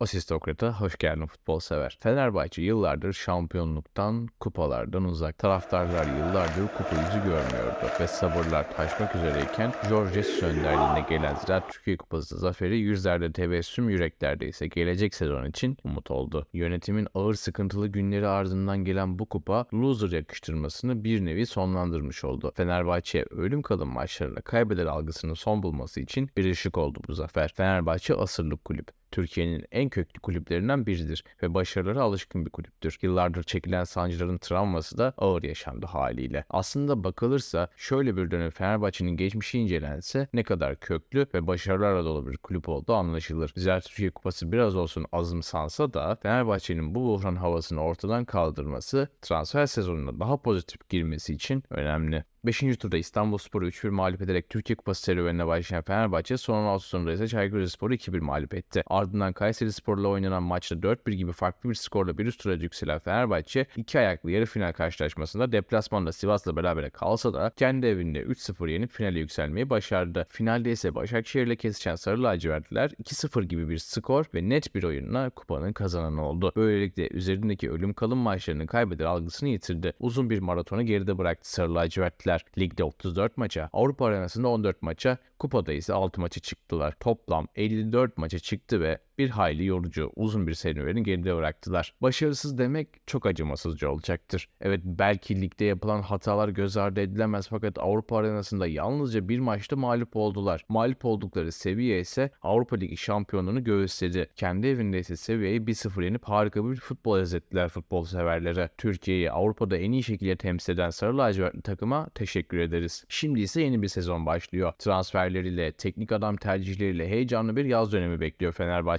Asistokrat'a hoş geldin futbol sever. Fenerbahçe yıllardır şampiyonluktan, kupalardan uzak. Taraftarlar yıllardır kupa yüzü görmüyordu ve sabırlar taşmak üzereyken George Jesus önderliğinde gelen Ziraat Türkiye Kupası zaferi yüzlerde tebessüm yüreklerde ise gelecek sezon için umut oldu. Yönetimin ağır sıkıntılı günleri ardından gelen bu kupa loser yakıştırmasını bir nevi sonlandırmış oldu. Fenerbahçe ölüm kalım maçlarında kaybeder algısının son bulması için bir ışık oldu bu zafer. Fenerbahçe asırlık kulüp. Türkiye'nin en köklü kulüplerinden biridir ve başarılara alışkın bir kulüptür. Yıllardır çekilen sancıların travması da ağır yaşandı haliyle. Aslında bakılırsa şöyle bir dönem Fenerbahçe'nin geçmişi incelense ne kadar köklü ve başarılarla dolu bir kulüp olduğu anlaşılır. Ziraat Türkiye Kupası biraz olsun azımsansa da Fenerbahçe'nin bu buhran havasını ortadan kaldırması transfer sezonuna daha pozitif girmesi için önemli. 5. turda İstanbulspor'u 3-1 mağlup ederek Türkiye Kupası serüvenine başlayan Fenerbahçe son 16 sonunda ise Çaykur Rizespor'u 2-1 mağlup etti. Ardından Kayseri Spor'la oynanan maçta 4-1 gibi farklı bir skorla bir üst tura yükselen Fenerbahçe iki ayaklı yarı final karşılaşmasında deplasmanda Sivas'la beraber kalsa da kendi evinde 3-0 yenip finale yükselmeyi başardı. Finalde ise Başakşehir'le kesişen Sarı Lacivertliler 2-0 gibi bir skor ve net bir oyunla kupanın kazananı oldu. Böylelikle üzerindeki ölüm kalım maçlarını kaybeder algısını yitirdi. Uzun bir maratonu geride bıraktı Sarı Lacivertliler. Ligde 34 maça, Avrupa arenasında 14 maça, kupada ise 6 maça çıktılar. Toplam 54 maça çıktı ve bir hayli yorucu, uzun bir serüveni geride bıraktılar. Başarısız demek çok acımasızca olacaktır. Evet belki ligde yapılan hatalar göz ardı edilemez fakat Avrupa arenasında yalnızca bir maçta mağlup oldular. Mağlup oldukları seviye ise Avrupa Ligi şampiyonluğunu göğüsledi. Kendi evinde ise seviyeyi 1-0 yenip harika bir futbol izlettiler futbol severlere. Türkiye'yi Avrupa'da en iyi şekilde temsil eden Sarı Lacivertli takıma teşekkür ederiz. Şimdi ise yeni bir sezon başlıyor. Transferleriyle, teknik adam tercihleriyle heyecanlı bir yaz dönemi bekliyor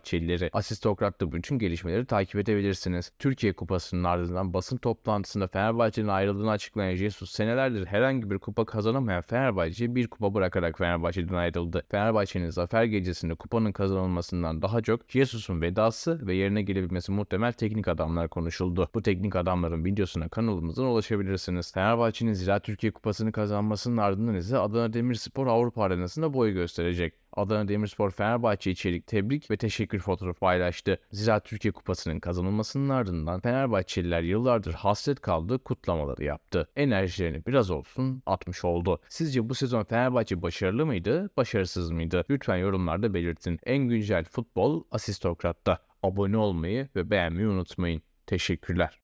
Fenerbahçelileri. Asistokrat'ta bütün gelişmeleri takip edebilirsiniz. Türkiye Kupası'nın ardından basın toplantısında Fenerbahçe'nin ayrıldığını açıklayan Jesus senelerdir herhangi bir kupa kazanamayan Fenerbahçe bir kupa bırakarak Fenerbahçe'den ayrıldı. Fenerbahçe'nin zafer gecesinde kupanın kazanılmasından daha çok Jesus'un vedası ve yerine gelebilmesi muhtemel teknik adamlar konuşuldu. Bu teknik adamların videosuna kanalımızdan ulaşabilirsiniz. Fenerbahçe'nin Ziraat Türkiye Kupası'nı kazanmasının ardından ise Adana Demirspor Avrupa arenasında boy gösterecek. Adana Demirspor Fenerbahçe içerik tebrik ve teşekkür fotoğrafı paylaştı. Ziraat Türkiye Kupası'nın kazanılmasının ardından Fenerbahçeliler yıllardır hasret kaldığı kutlamaları yaptı. Enerjilerini biraz olsun atmış oldu. Sizce bu sezon Fenerbahçe başarılı mıydı, başarısız mıydı? Lütfen yorumlarda belirtin. En güncel futbol Asistokrat'ta. Abone olmayı ve beğenmeyi unutmayın. Teşekkürler.